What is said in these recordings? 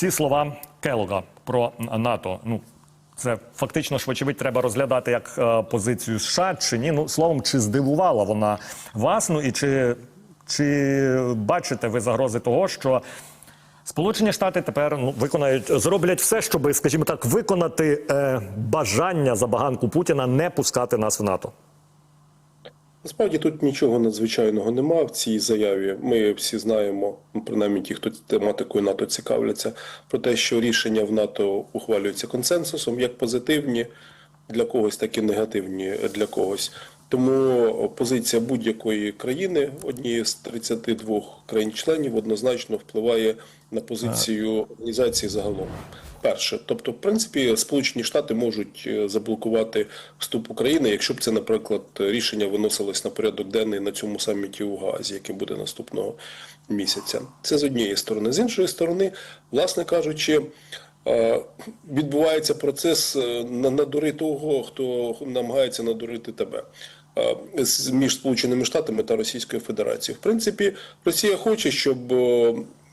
ці слова Келога про НАТО. Ну це фактично вочевидь, треба розглядати як е, позицію США чи ні. Ну словом, чи здивувала вона вас? Ну і чи, чи бачите ви загрози того, що Сполучені Штати тепер ну, виконають, зроблять все, щоб, скажімо так, виконати е, бажання забаганку Путіна не пускати нас в НАТО. Насправді тут нічого надзвичайного нема в цій заяві. Ми всі знаємо, принаймні ті, хто тематикою НАТО цікавляться, про те, що рішення в НАТО ухвалюються консенсусом, як позитивні для когось, так і негативні для когось. Тому позиція будь-якої країни, однієї з 32 країн-членів, однозначно впливає на позицію організації загалом. Перше, тобто, в принципі, Сполучені Штати можуть е, заблокувати вступ України, якщо б це, наприклад, рішення виносилось на порядок денний на цьому саміті у Гаазі, який буде наступного місяця. Це з однієї сторони. З іншої сторони, власне кажучи, е, відбувається процес е, на- надури того, хто намагається надурити тебе. Між Сполученими Штатами та Російською Федерацією. В принципі, Росія хоче, щоб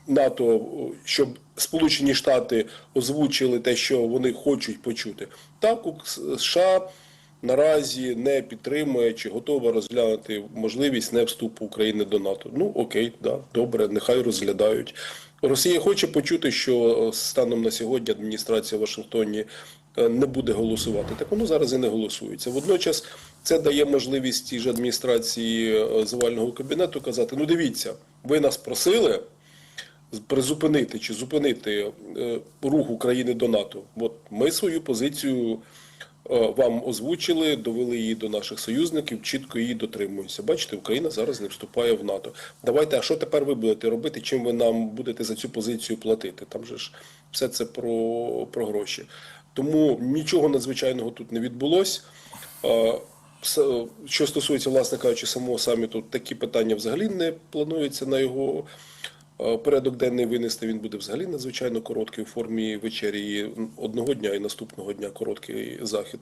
НАТО, щоб Сполучені Штати озвучили те, що вони хочуть почути. Так, у США наразі не підтримує чи готова розглянути можливість не вступу України до НАТО. Ну окей, да, добре, нехай розглядають. Росія хоче почути, що станом на сьогодні адміністрація в Вашингтоні е, не буде голосувати. Так воно зараз і не голосується. Водночас це дає можливість тій ж адміністрації е, завального кабінету казати: ну дивіться, ви нас просили призупинити чи зупинити е, рух України до НАТО. От ми свою позицію е, вам озвучили, довели її до наших союзників, чітко її дотримуємося. Бачите, Україна зараз не вступає в НАТО. Давайте, а що тепер ви будете робити? Чим ви нам будете за цю позицію платити? Там же ж все це про, про гроші. Тому нічого надзвичайного тут не відбулось. Е, Що стосується, власне кажучи, самого саміту, такі питання взагалі не планується на його порядок денний винести. Він буде взагалі надзвичайно короткий у формі вечері одного дня і наступного дня короткий захід.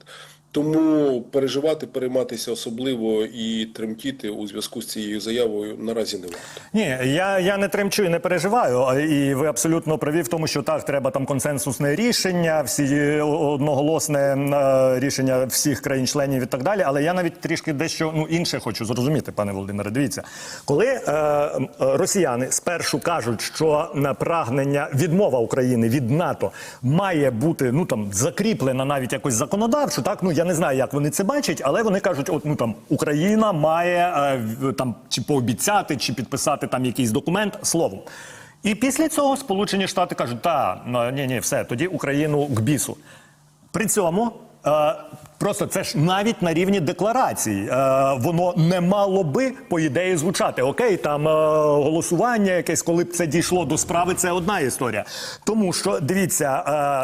Тому переживати, перейматися особливо і тремтіти у зв'язку з цією заявою наразі не варто. Ні, я, я не тремчу і не переживаю. І ви абсолютно праві в тому, що так, треба там консенсусне рішення, всі е, одноголосне е, рішення всіх країн-членів і так далі. Але я навіть трішки дещо ну інше хочу зрозуміти, пане Володимире. Дивіться, коли е, е, росіяни спершу кажуть, що на прагнення відмова України від НАТО має бути ну там закріплена навіть якось законодавчо, так ну я не знаю, як вони це бачать, але вони кажуть, от ну там Україна має е, там чи пообіцяти, чи підписати там якийсь документ словом. І після цього Сполучені Штати кажуть, та ну, ні, ні, все, тоді Україну к бісу. При цьому просто це ж навіть на рівні декларацій. Е, воно не мало би по ідеї звучати. Окей, там е, голосування якесь, коли б це дійшло до справи, це одна історія. Тому що дивіться.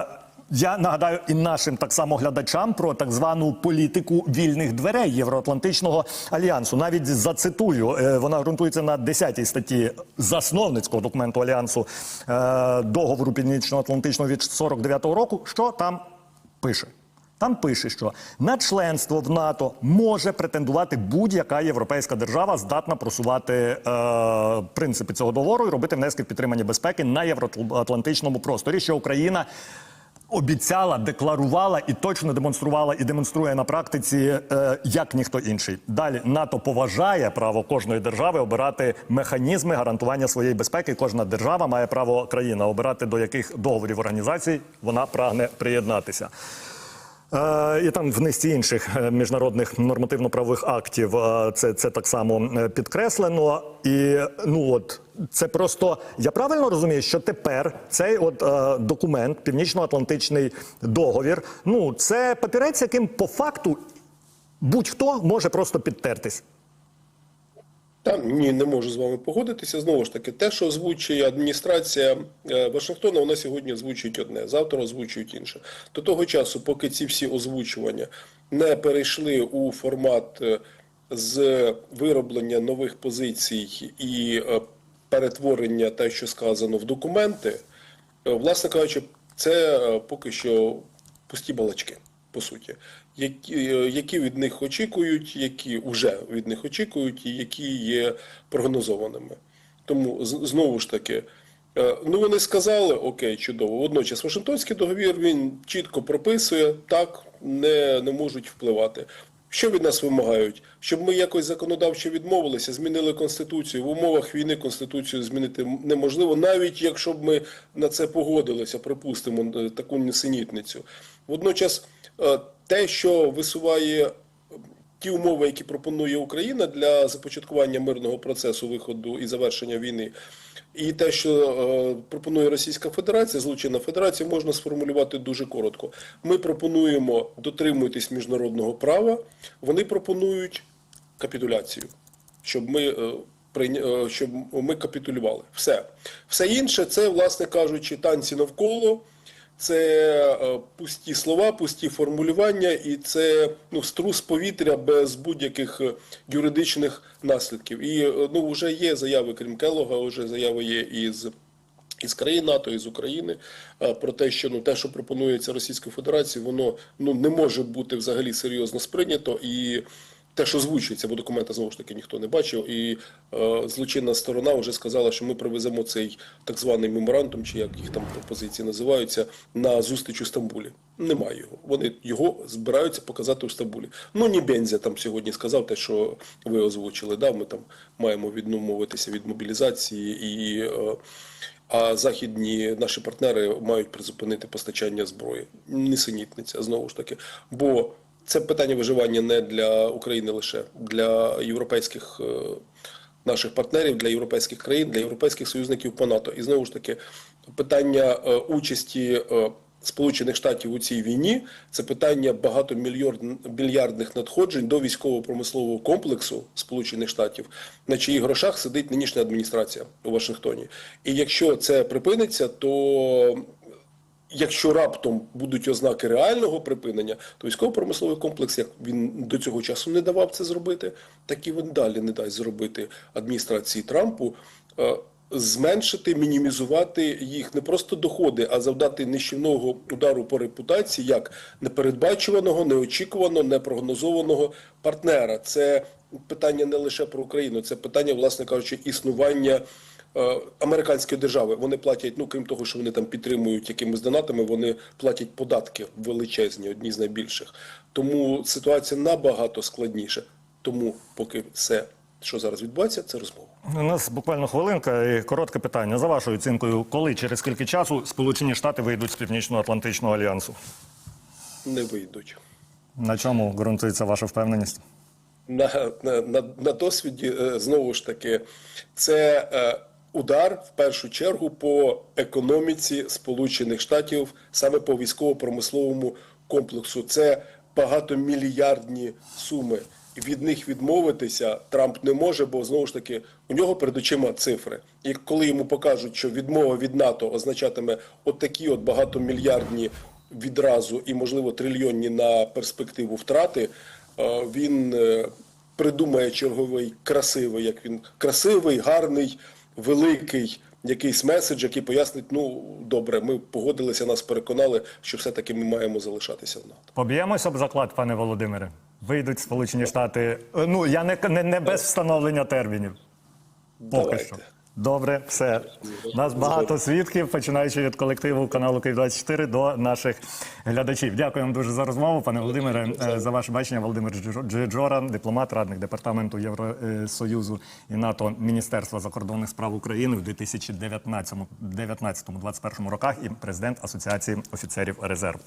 Е, я нагадаю і нашим так само глядачам про так звану політику вільних дверей Євроатлантичного альянсу. Навіть зацитую, е, вона ґрунтується на 10 статті засновницького документу альянсу е, договору Північно-Атлантичного від 49-го року. Що там пише? Там пише, що на членство в НАТО може претендувати будь-яка європейська держава, здатна просувати е, принципи цього договору і робити внески в підтримання безпеки на євроатлантичному просторі, що Україна обіцяла, декларувала і точно демонструвала і демонструє на практиці е, як ніхто інший. Далі НАТО поважає право кожної держави обирати механізми гарантування своєї безпеки. Кожна держава має право країна обирати до яких договорів організацій вона прагне приєднатися. Е, І там в низці інших е, міжнародних нормативно-правових актів е, це, це так само підкреслено. І ну от це просто я правильно розумію, що тепер цей от документ, північно-атлантичний договір, ну це папірець, яким по факту будь-хто може просто підтертись. Та ні, не можу з вами погодитися. Знову ж таки, те, що озвучує адміністрація е, Вашингтона, вона сьогодні озвучують одне, завтра озвучують інше. До того часу, поки ці всі озвучування не перейшли у формат е, з вироблення нових позицій і е, перетворення те, що сказано в документи, власне кажучи, це поки що пусті балачки по суті, які, е, які від них очікують, які вже від них очікують, і які є прогнозованими. Тому знову ж таки, Е, Ну, вони сказали, окей, чудово. Водночас Вашингтонський договір він чітко прописує, так не, не можуть впливати. Що від нас вимагають? Щоб ми якось законодавчо відмовилися, змінили конституцію. В умовах війни конституцію змінити неможливо, навіть якщо б ми на це погодилися, припустимо е, таку несенітницю. Водночас, е, те, що висуває ті умови, які пропонує Україна для започаткування мирного процесу виходу і завершення війни, і те, що е, пропонує Російська Федерація, злочинна Федерація, можна сформулювати дуже коротко. Ми пропонуємо дотримуйтесь міжнародного права. Вони пропонують капітуляцію, щоб ми. е, е, Щоб ми капітулювали. Все. Все інше це, власне кажучи, танці навколо, це е, пусті слова, пусті формулювання, і це ну, струс повітря без будь-яких е, юридичних наслідків. І е, ну, вже є заяви, крім Келога, вже заяви є із. Із країн НАТО, із України про те, що ну те, що пропонується Російською Федерацією, воно ну не може бути взагалі серйозно сприйнято і. Те, що звучується, бо документа знову ж таки ніхто не бачив, і е, злочинна сторона вже сказала, що ми привеземо цей так званий меморандум, чи як їх там пропозиції називаються, на зустріч у Стамбулі. Немає його. Вони його збираються показати у Стамбулі. Ну ні Бензя там сьогодні сказав те, що ви озвучили. Да, ми там маємо відмовитися від мобілізації і. Е, а західні наші партнери мають призупинити постачання зброї. Несенітниця знову ж таки. Бо це питання виживання не для України лише для європейських е, наших партнерів, для європейських країн, для європейських союзників по НАТО. І знову ж таки, питання е, участі. е, Сполучених Штатів у цій війні це питання багатомільярдних надходжень до військово-промислового комплексу Сполучених Штатів, на чиїх грошах сидить нинішня адміністрація у Вашингтоні. І якщо це припиниться, то якщо раптом будуть ознаки реального припинення, то військово-промисловий комплекс, як він до цього часу не давав це зробити, так і він далі не дасть зробити адміністрації Трампу. е, Зменшити, мінімізувати їх не просто доходи, а завдати нищівного удару по репутації як непередбачуваного, неочікуваного, непрогнозованого партнера. Це питання не лише про Україну, це питання, власне кажучи, існування американської держави. Вони платять, ну крім того, що вони там підтримують якимись донатами, вони платять податки величезні, одні з найбільших. Тому ситуація набагато складніша. Тому, поки все, що зараз відбувається, це розмова. У нас буквально хвилинка і коротке питання. За вашою оцінкою, коли через скільки часу Сполучені Штати вийдуть з Північно-Атлантичного альянсу? Не вийдуть. На чому ґрунтується ваша впевненість? на, на, на, на досвіді е, знову ж таки це е, удар в першу чергу по економіці Сполучених Штатів, саме по військово-промисловому комплексу. Це багатомільярдні суми. Від них відмовитися Трамп не може, бо знову ж таки у нього перед очима цифри. І коли йому покажуть, що відмова від НАТО означатиме от такі от багатомільярдні відразу і, можливо, трильйонні на перспективу втрати, е, він е, придумає черговий красивий, як він красивий, гарний, великий якийсь меседж, який пояснить: ну добре, ми погодилися, нас переконали, що все-таки ми маємо залишатися в НАТО. Поб'ємося об заклад, пане Володимире. Вийдуть Сполучені Штати. е, Ну я не, не, не без встановлення термінів. Поки Давайте. що. Добре, все. Нас багато свідків, починаючи від колективу каналу Київ 24 до наших глядачів. Дякую вам дуже за розмову, пане Володимире, е, за ваше бачення. Володимир Джиджо- Джиджора, дипломат, радник департаменту Євросоюзу і НАТО Міністерства закордонних справ України в 2019-2021 роках і президент Асоціації офіцерів резерву.